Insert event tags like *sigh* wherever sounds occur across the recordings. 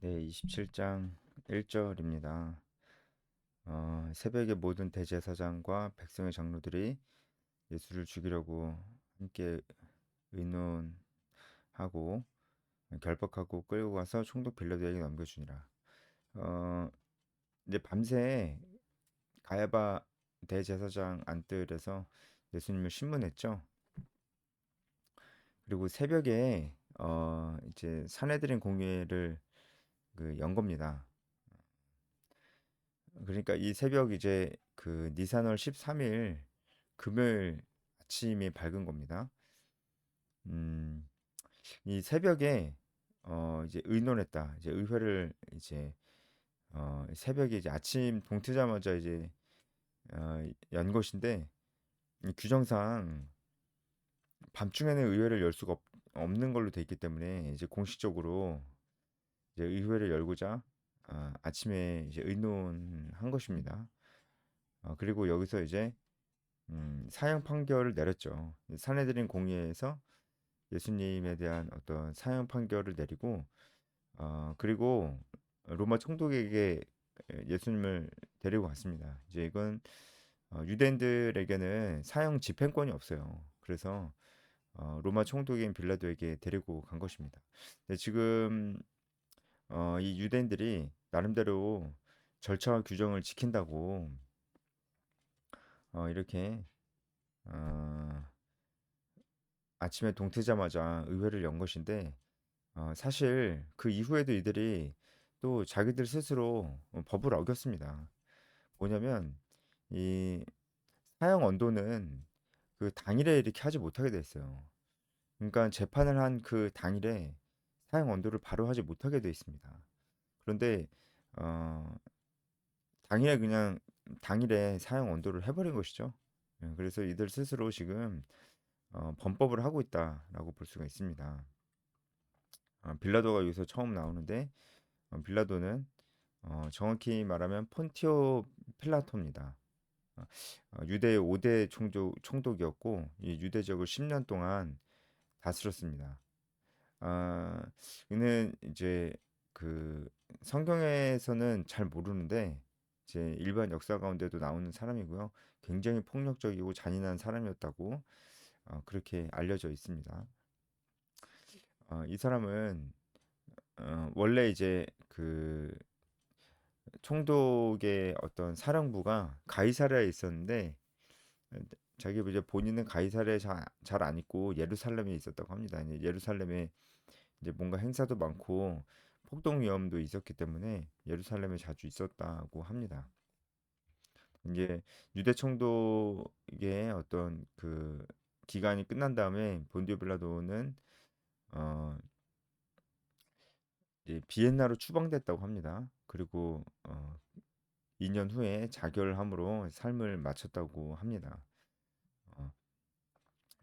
네, 27장 1절입니다. 어, 새벽에 모든 대제사장과 백성의 장로들이 예수를 죽이려고 함께 의논하고 결박하고 끌고 가서 총독 빌라도에게 넘겨주니라. 어, 이제 밤새 가야바 대제사장 안뜰에서 예수님을 신문했죠. 그리고 새벽에 어, 이제 사내들인 공회를 그 연 겁니다. 그러니까 이 새벽 이제 그 니산월 13일 금요일 아침이 밝은 겁니다. 음, 이 새벽에 어 이제 의논했다. 이제 의회를 이제 어 새벽에 이제 아침 동트자마자 이제 어, 연 것인데 이 규정상 밤중에는 의회를 열 수가 없, 없는 걸로 돼 있기 때문에 이제 공식적으로 이제 의회를 열고자 아, 아침에 이제 의논한 것입니다. 어, 그리고 여기서 이제 음, 사형 판결을 내렸죠. 사내들인 공의회에서 예수님에 대한 어떤 사형 판결을 내리고 어, 그리고 로마 총독에게 예수님을 데리고 갔습니다. 이제 이건 어, 유대인들에게는 사형 집행권이 없어요. 그래서 어, 로마 총독인 빌라도에게 데리고 간 것입니다. 지금 어, 이 유대인들이 나름대로 절차와 규정을 지킨다고 어, 이렇게 어, 아침에 동트자마자 의회를 연 것인데 어, 사실 그 이후에도 이들이 또 자기들 스스로 법을 어겼습니다. 뭐냐면 이 사형 언도는 그 당일에 이렇게 하지 못하게 됐어요. 그러니까 재판을 한 그 당일에 사용 온도를 바로 하지 못하게 되어 있습니다. 그런데 어, 당일에 그냥 당일에 사용 온도를 해버린 것이죠. 예, 그래서 이들 스스로 지금 어, 범법을 하고 있다라고 볼 수가 있습니다. 어, 빌라도가 여기서 처음 나오는데 어, 빌라도는 어, 정확히 말하면 폰티오 필라토입니다. 어, 어 유대 5대 총독, 총독 이었고 이 유대 지역을 10년 동안 다스렸습니다. 아, 이는 이제 그 성경에서는 잘 모르는데 이제 일반 역사 가운데도 나오는 사람이고요. 굉장히 폭력적이고 잔인한 사람이었다고 어, 그렇게 알려져 있습니다. 어, 이 사람은 어, 원래 이제 그 총독의 어떤 사령부가 가이사랴에 있었는데 자기 이제 본인은 가이사랴에 잘 안 있고 예루살렘에 있었다고 합니다. 이제 예루살렘에 이제 뭔가 행사도 많고 폭동 위험도 있었기 때문에 예루살렘에 자주 있었다고 합니다. 이제 유대 총독의 어떤 그 기간이 끝난 다음에 본디오 빌라도는 어 이제 비엔나로 추방됐다고 합니다. 그리고 어 2년 후에 자결함으로 삶을 마쳤다고 합니다.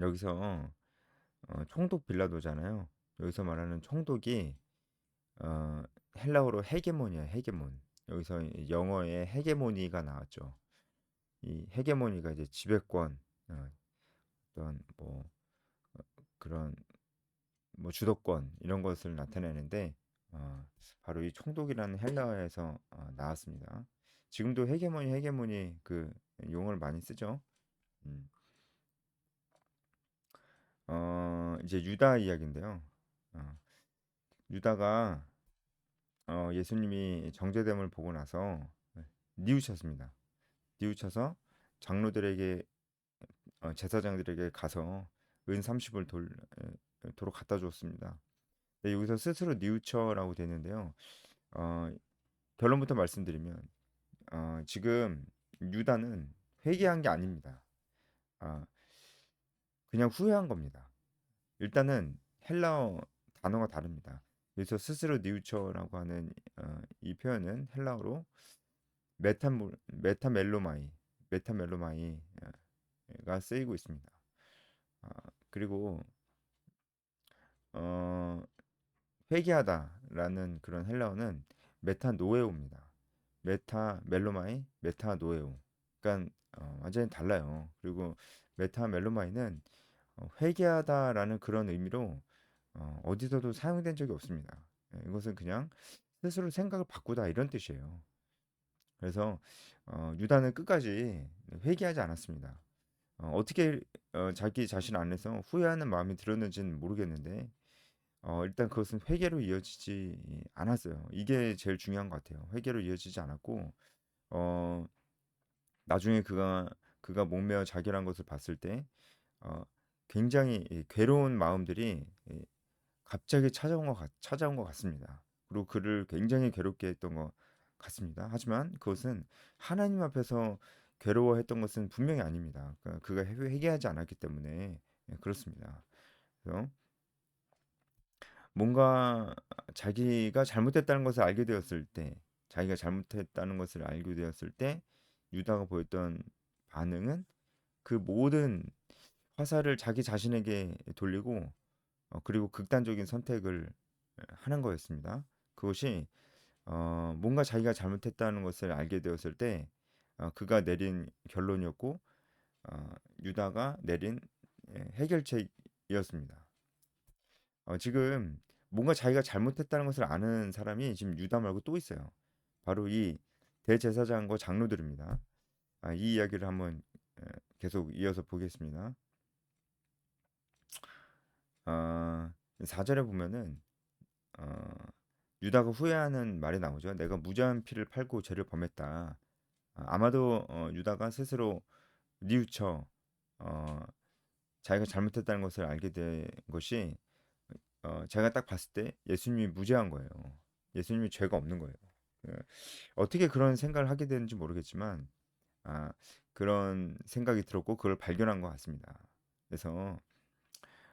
어, 여기서 어, 총독 빌라도잖아요. 여기서 말하는 총독이 어, 헬라어로 헤게모니야, 헤게몬. 여기서 영어에 헤게모니가 나왔죠. 이 헤게모니가 이제 지배권, 어, 어떤 뭐 어, 그런 뭐 주도권 이런 것을 나타내는데 어, 바로 이 총독이라는 헬라어에서 어, 나왔습니다. 지금도 헤게모니, 헤게모니 그 용어를 많이 쓰죠. 음. 어, 이제 유다 이야기인데요. 어, 유다가 어, 예수님이 정제됨을 보고 나서 뉘우쳤습니다. 뉘우쳐서 장로들에게 어, 제사장들에게 가서 은 30을 돌, 도로 갖다 줬습니다. 네, 여기서 스스로 뉘우쳐라고 되는데요. 어, 결론부터 말씀드리면 어, 지금 유다는 회개한 게 아닙니다. 아, 그냥 후회한 겁니다. 일단은 헬라어 단어가 다릅니다. 여기서 스스로 니우처라고 하는 어, 이 표현은 헬라어로 메타 메타멜로마이 메타멜로마이가 쓰이고 있습니다. 아, 그리고 어, 회개하다라는 그런 헬라어는 메타노에오입니다. 메타멜로마이, 메타노에오. 그러니까 어, 완전히 달라요. 그리고 메타멜로마이는 어, 회개하다라는 그런 의미로 어, 어디서도 사용된 적이 없습니다. 예, 이것은 그냥 스스로 생각을 바꾸다 이런 뜻이에요. 그래서 어, 유다는 끝까지 회개하지 않았습니다. 어, 어떻게 어, 자기 자신 안에서 후회하는 마음이 들었는지는 모르겠는데 어, 일단 그것은 회개로 이어지지 않았어요. 이게 제일 중요한 것 같아요. 회개로 이어지지 않았고 어, 나중에 그가 그가 목매어 자결한 것을 봤을 때 어, 굉장히 괴로운 마음들이 갑자기 찾아온 것 같, 찾아온 것 같습니다. 그리고 그를 굉장히 괴롭게 했던 것 같습니다. 하지만 그것은 하나님 앞에서 괴로워했던 것은 분명히 아닙니다. 그러니까 그가 회개하지 않았기 때문에 예, 그렇습니다. 그래서 뭔가 자기가 잘못했다는 것을 알게 되었을 때, 자기가 잘못했다는 것을 알게 되었을 때 유다가 보였던 반응은 그 모든 화살을 자기 자신에게 돌리고 어, 그리고 극단적인 선택을 하는 거였습니다. 그것이 어, 뭔가 자기가 잘못했다는 것을 알게 되었을 때 어, 그가 내린 결론이었고 어, 유다가 내린 예, 해결책이었습니다. 어, 지금 뭔가 자기가 잘못했다는 것을 아는 사람이 지금 유다 말고 또 있어요. 바로 이 대제사장과 장로들입니다. 아, 이 이야기를 한번 계속 이어서 보겠습니다. 어, 4절에 보면은 어, 유다가 후회하는 말이 나오죠. 내가 무죄한 피를 팔고 죄를 범했다. 아, 아마도 어, 유다가 스스로 뉘우쳐 어, 자기가 잘못했다는 것을 알게 된 것이 어, 제가 딱 봤을 때 예수님이 무죄한 거예요. 예수님이 죄가 없는 거예요. 그, 어떻게 그런 생각을 하게 되는지 모르겠지만 아, 그런 생각이 들었고 그걸 발견한 것 같습니다. 그래서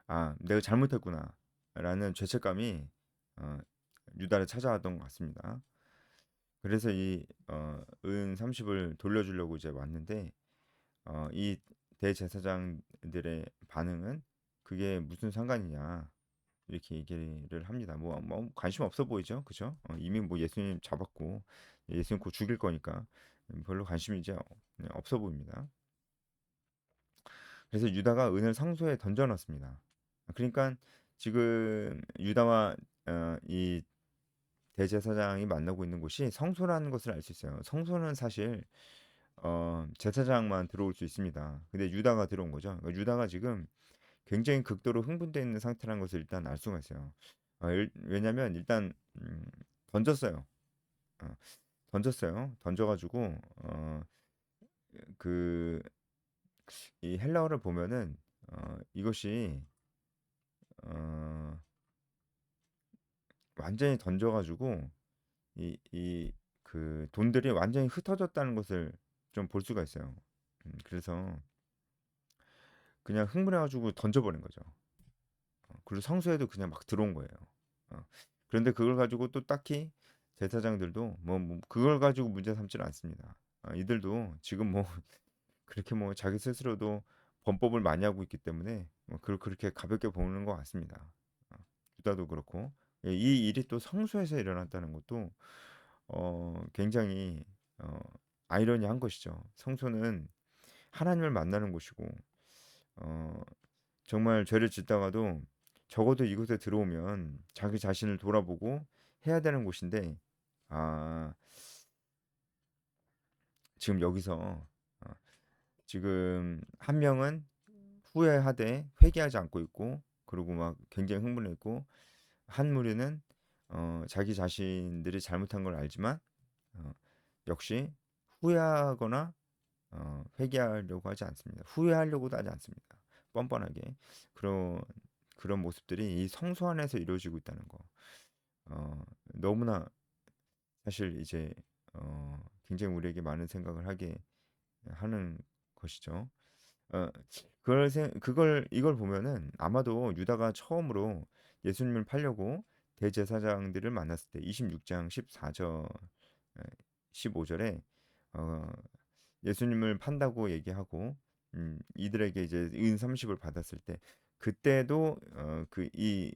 아, 내가 잘못했구나라는 죄책감이 어, 유다를 찾아왔던 것 같습니다. 그래서 이 어, 은 30을 돌려주려고 이제 왔는데 어, 이 대제사장들의 반응은 그게 무슨 상관이냐 이렇게 얘기를 합니다. 뭐, 뭐 관심 없어 보이죠, 그죠? 어, 이미 뭐 예수님 잡았고 예수님 곧 죽일 거니까 별로 관심이 이제 없어 보입니다. 그래서 유다가 은을 상소에 던져놨습니다. 그러니까 지금 유다와 어, 이 대제사장이 만나고 있는 곳이 성소라는 것을 알 수 있어요. 성소는 사실 어, 제사장만 들어올 수 있습니다. 근데 유다가 들어온 거죠. 그러니까 유다가 지금 굉장히 극도로 흥분되어 있는 상태라는 것을 일단 알 수가 있어요. 어, 일, 왜냐면 일단 음, 던졌어요. 어, 던졌어요. 던져가지고 어, 그 이 헬라어를 보면은 어, 이것이 어, 완전히 던져가지고 이 이 그 돈들이 완전히 흩어졌다는 것을 좀 볼 수가 있어요. 음, 그래서 그냥 흥분해가지고 던져버린 거죠. 어, 그리고 성소에도 그냥 막 들어온 거예요. 어, 그런데 그걸 가지고 또 딱히 제사장들도 뭐, 뭐 그걸 가지고 문제 삼지는 않습니다. 어, 이들도 지금 뭐 *laughs* 그렇게 뭐 자기 스스로도 범법을 많이 하고 있기 때문에 뭐 그걸 그렇게 가볍게 보는 것 같습니다. 어, 유다도 그렇고 예, 이 일이 또 성소에서 일어났다는 것도 어, 굉장히 어, 아이러니한 것이죠. 성소는 하나님을 만나는 곳이고 어, 정말 죄를 짓다가도 적어도 이곳에 들어오면 자기 자신을 돌아보고 해야 되는 곳인데 아 지금 여기서 어, 지금 한 명은 후회하되 회개하지 않고 있고 그리고 막 굉장히 흥분해 있고 한 무리는 어, 자기 자신들이 잘못한 걸 알지만 어, 역시 후회하거나 어, 회개하려고 하지 않습니다. 후회하려고도 하지 않습니다. 뻔뻔하게 그런 그런 모습들이 이 성소 안에서 이루어지고 있다는 거 어, 너무나 사실 이제 어, 굉장히 우리에게 많은 생각을 하게 하는 것이죠. 어, 그걸 생, 그걸 이걸 보면은 아마도 유다가 처음으로 예수님을 팔려고 대제사장들을 만났을 때 26장 14절 15절에 어, 예수님을 판다고 얘기하고 음, 이들에게 이제 은 30을 받았을 때 그때도 어, 그이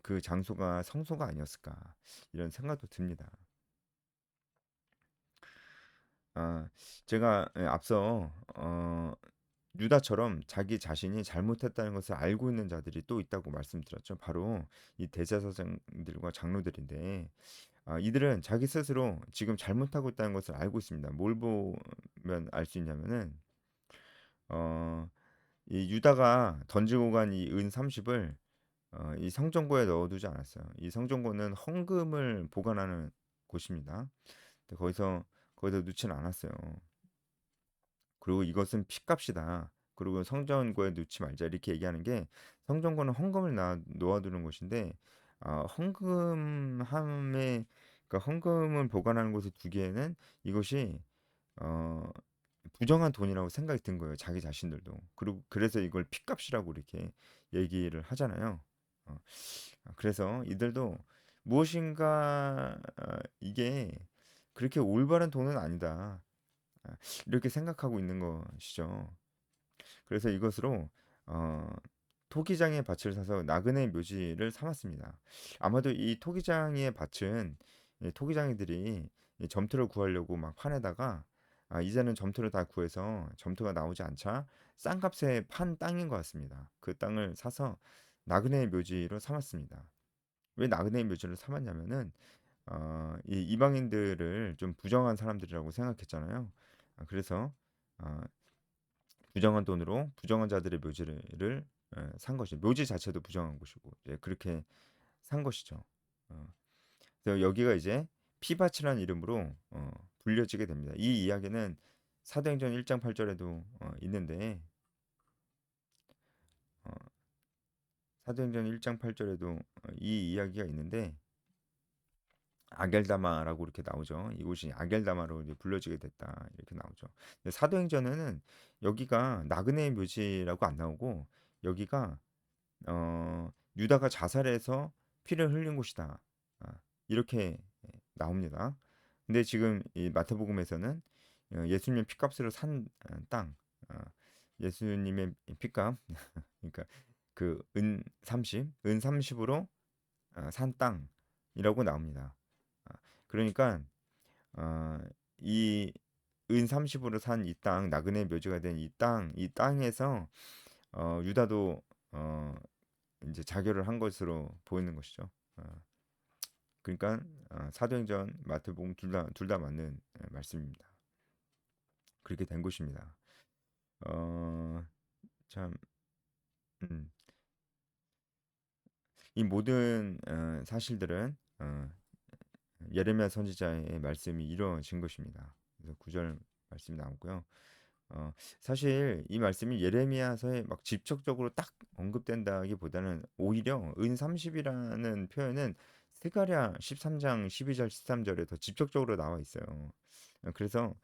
그 장소가 성소가 아니었을까 이런 생각도 듭니다. 아, 제가 예, 앞서 어, 유다처럼 자기 자신이 잘못했다는 것을 알고 있는 자들이 또 있다고 말씀드렸죠. 바로 이 대제사장들과 장로들인데 아, 이들은 자기 스스로 지금 잘못하고 있다는 것을 알고 있습니다. 뭘 보면 알 수 있냐면은 어, 이 유다가 던지고 간 이 은 30을 어, 이 성전고에 넣어두지 않았어요. 이 성전고는 헌금을 보관하는 곳입니다. 근데 거기서 거기서 넣지는 않았어요. 그리고 이것은 피값이다. 그리고 성전고에 넣지 말자 이렇게 얘기하는 게 성전고는 헌금을 놔, 놓아두는 곳인데 아, 헌금함에 그러니까 헌금을 보관하는 곳에 두기에는 이것이 어, 부정한 돈이라고 생각이 든 거예요. 자기 자신들도. 그리고 그래서 이걸 피값이라고 이렇게 얘기를 하잖아요. 어, 그래서 이들도 무엇인가 어, 이게 그렇게 올바른 돈은 아니다. 아, 이렇게 생각하고 있는 것이죠. 그래서 이것으로 어, 토기장의 밭을 사서 나그네 묘지를 삼았습니다. 아마도 이 토기장의 밭은 이 토기장이들이 이 점토를 구하려고 막 파내다가 아, 이제는 점토를 다 구해서 점토가 나오지 않자 싼 값에 판 땅인 것 같습니다. 그 땅을 사서 나그네 묘지로 삼았습니다. 왜 나그네 묘지를 삼았냐면은 어, 이 이방인들을 좀 부정한 사람들이라고 생각했잖아요. 아, 그래서 어, 부정한 돈으로 부정한 자들의 묘지를 예, 산 것이 묘지 자체도 부정한 것이고 이제 그렇게 산 것이죠. 어, 그래서 여기가 이제 피바치라는 이름으로 어, 불려지게 됩니다. 이 이야기는 사도행전 1장 8절에도 어, 있는데 어, 사도행전 1장 8절에도 어, 이 이야기가 있는데 아겔다마라고 이렇게 나오죠. 이곳이 아겔다마로 불려지게 됐다 이렇게 나오죠. 사도행전에는 여기가 나그네의 묘지라고 안 나오고 여기가 어, 유다가 자살해서 피를 흘린 곳이다. 아, 이렇게 나옵니다. 근데 지금 이 마태복음에서는 어, 예수님의 피값으로 산 어, 땅, 어, 예수님의 피값, *laughs* 그러니까 그 은 30, 은 30으로 산 땅이라고 나옵니다. 아, 그러니까 어, 이은 30으로 산 이 땅, 나그네 묘지가 된 이 땅, 이 땅에서 어, 유다도 어, 이제 자결을 한 것으로 보이는 것이죠. 어, 그러니까 어, 사도행전, 마태복음 둘다 둘 다 맞는 예, 말씀입니다. 그렇게 된 것입니다. 어, 참, 음, 이 모든 어, 사실들은 어, 예레미야 선지자의 말씀이 이루어진 것입니다. 그래서 구절 말씀이 나오고요. 어, 사실 이 말씀이 예레미야서에 막 직접적으로 딱 언급된다기보다는 오히려 은 30이라는 표현은 스가랴 13장 12절 13절에 더 직접적으로 나와 있어요. 그래서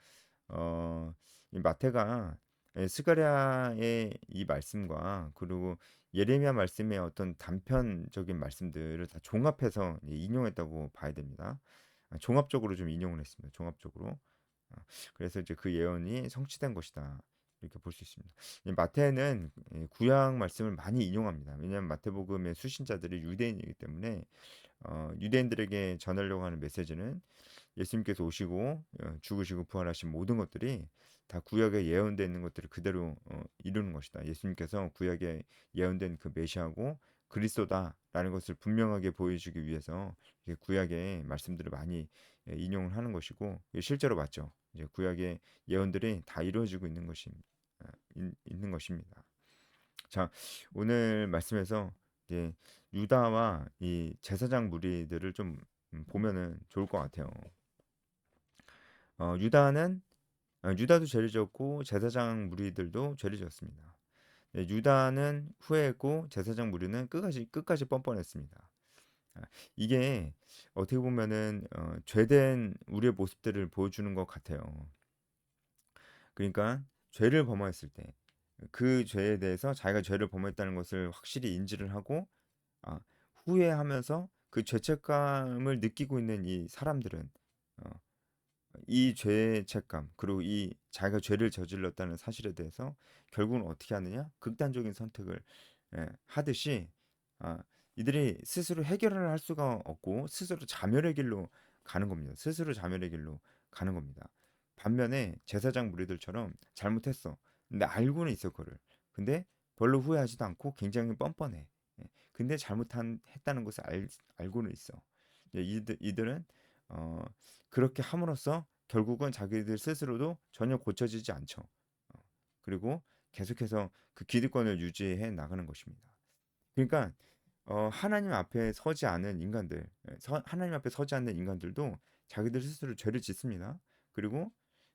어, 이 마태가 스가랴의 이 말씀과 그리고 예레미야 말씀의 어떤 단편적인 말씀들을 다 종합해서 인용했다고 봐야 됩니다. 종합적으로 좀 인용을 했습니다. 종합적으로. 어, 그래서 이제 그 예언이 성취된 것이다. 이렇게 볼 수 있습니다. 마태는 구약 말씀을 많이 인용합니다. 왜냐하면 마태복음의 수신자들이 유대인이기 때문에 어, 유대인들에게 전하려고 하는 메시지는 예수님께서 오시고 어, 죽으시고 부활하신 모든 것들이 다 구약에 예언되어 있는 것들을 그대로 어, 이루는 것이다. 예수님께서 구약에 예언된 그 메시아고 그리스도다라는 것을 분명하게 보여주기 위해서 구약의 말씀들을 많이 예, 인용을 하는 것이고 실제로 맞죠. 이제 구약의 예언들이 다 이루어지고 있는 것이 아, 있는 것입니다. 자, 오늘 말씀에서 이제 유다와 이 제사장 무리들을 좀 음, 보면은 좋을 것 같아요. 어, 유다는 어, 유다도 죄를 지었고 제사장 무리들도 죄를 지었습니다. 네, 유다는 후회했고 제사장 무리는 끝까지 끝까지 뻔뻔했습니다. 아, 이게 어떻게 보면은 어, 죄된 우리의 모습들을 보여주는 것 같아요. 그러니까 죄를 범하였을 때 그 죄에 대해서 자기가 죄를 범했다는 것을 확실히 인지를 하고 아, 후회하면서 그 죄책감을 느끼고 있는 이 사람들은 어, 이 죄책감 그리고 이 자기가 죄를 저질렀다는 사실에 대해서 결국은 어떻게 하느냐 극단적인 선택을 예, 하듯이 아, 이들이 스스로 해결을 할 수가 없고 스스로 자멸의 길로 가는 겁니다. 스스로 자멸의 길로 가는 겁니다. 반면에 제사장 무리들처럼 잘못했어. 근데 알고는 있어 그거를. 근데 별로 후회하지도 않고 굉장히 뻔뻔해. 예. 근데 잘못한 했다는 것을 알, 알고는 있어. 이들 이들은 어, 그렇게 함으로써 결국은 자기들 스스로도 전혀 고쳐지지 않죠. 어, 그리고 계속해서 그 기득권을 유지해 나가는 것입니다. 그러니까 어, 하나님 앞에 서지 않은 인간들, 예, 서, 하나님 앞에 서지 않는 인간들도 자기들 스스로 죄를 짓습니다. 그리고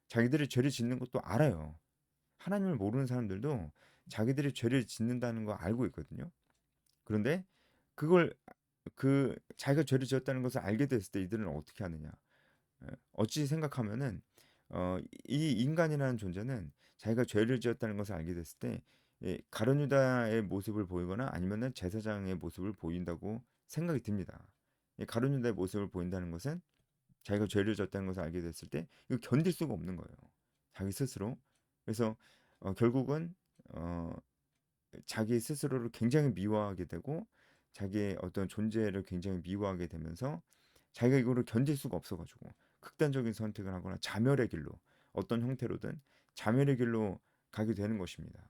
자기들이 죄를 짓는 것도 알아요. 하나님을 모르는 사람들도 자기들이 죄를 짓는다는 거 알고 있거든요. 그런데 그걸 그 자기가 죄를 지었다는 것을 알게 됐을 때 이들은 어떻게 하느냐? 예, 어찌 생각하면은 어, 이 인간이라는 존재는 자기가 죄를 지었다는 것을 알게 됐을 때 예, 가룟 유다의 모습을 보이거나 아니면은 제사장의 모습을 보인다고 생각이 듭니다. 이 가룟 유다의 모습을 보인다는 것은 자기가 죄를 졌다는 것을 알게 됐을 때 이거 견딜 수가 없는 거예요. 자기 스스로. 그래서 어, 결국은 어, 자기 스스로를 굉장히 미워하게 되고 자기의 어떤 존재를 굉장히 미워하게 되면서 자기가 이거를 견딜 수가 없어가지고 극단적인 선택을 하거나 자멸의 길로 어떤 형태로든 자멸의 길로 가게 되는 것입니다.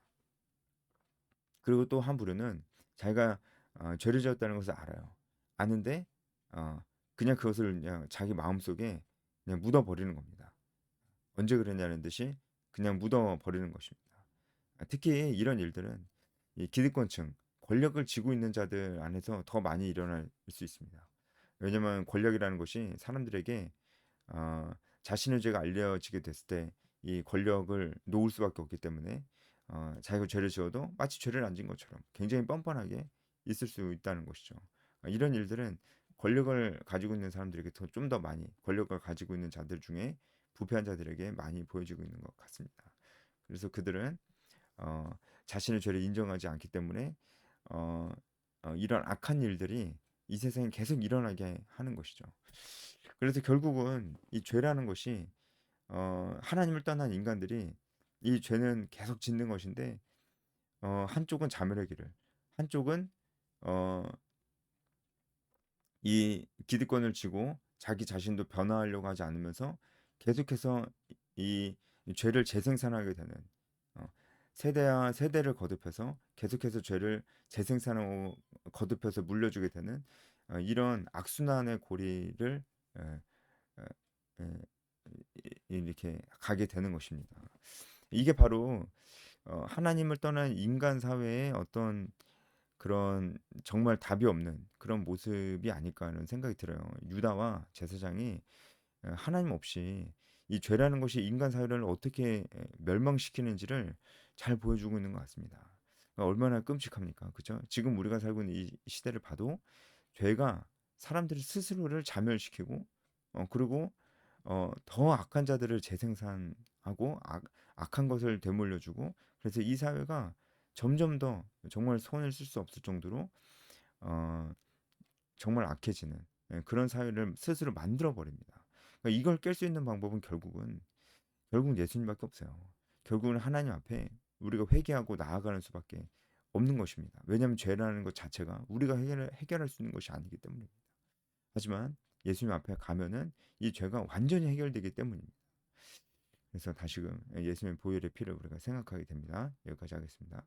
그리고 또 한 부류는 자기가 어, 죄를 지었다는 것을 알아요. 아는데 어, 그냥 그것을 그냥 자기 마음속에 그냥 묻어버리는 겁니다. 언제 그랬냐는 듯이 그냥 묻어버리는 것입니다. 특히 이런 일들은 이 기득권층, 권력을 쥐고 있는 자들 안에서 더 많이 일어날 수 있습니다. 왜냐하면 권력이라는 것이 사람들에게 어, 자신의 죄가 알려지게 됐을 때 이 권력을 놓을 수밖에 없기 때문에 어, 자기가 죄를 지어도 마치 죄를 안 지은 것처럼 굉장히 뻔뻔하게 있을 수 있다는 것이죠. 어, 이런 일들은 권력을 가지고 있는 사람들에게 더좀더 많이 권력을 가지고 있는 자들 중에 부패한 자들에게 많이 보여지고 있는 것 같습니다. 그래서 그들은 어, 자신의 죄를 인정하지 않기 때문에 어, 어, 이런 악한 일들이 이 세상에 계속 일어나게 하는 것이죠. 그래서 결국은 이 죄라는 것이 어, 하나님을 떠난 인간들이 이 죄는 계속 짓는 것인데 어, 한쪽은 자멸의 길을, 한쪽은 어, 이 기득권을 쥐고 자기 자신도 변화하려고 하지 않으면서 계속해서 이, 이 죄를 재생산하게 되는 어, 세대와 세대를 거듭해서 계속해서 죄를 재생산하고 거듭해서 물려주게 되는 어, 이런 악순환의 고리를 이렇게 가게 되는 것입니다. 이게 바로 어, 하나님을 떠난 인간 사회의 어떤 그런 정말 답이 없는 그런 모습이 아닐까 하는 생각이 들어요. 유다와 제사장이 어, 하나님 없이 이 죄라는 것이 인간 사회를 어떻게 멸망시키는지를 잘 보여주고 있는 것 같습니다. 그러니까 얼마나 끔찍합니까? 그죠? 지금 우리가 살고 있는 이 시대를 봐도 죄가 사람들이 스스로를 자멸시키고 어, 그리고 어, 더 악한 자들을 재생산하고 악, 악한 것을 되물려주고 그래서 이 사회가 점점 더 정말 손을 쓸 수 없을 정도로 어, 정말 악해지는 예, 그런 사회를 스스로 만들어 버립니다. 그러니까 이걸 깰 수 있는 방법은 결국은 결국 예수님밖에 없어요. 결국은 하나님 앞에 우리가 회개하고 나아가는 수밖에 없는 것입니다. 왜냐하면 죄라는 것 자체가 우리가 해결, 해결할 수 있는 것이 아니기 때문입니다. 하지만 예수님 앞에 가면은 이 죄가 완전히 해결되기 때문입니다. 그래서 다시금 예수님의 보혈의 피를 우리가 생각하게 됩니다. 여기까지 하겠습니다.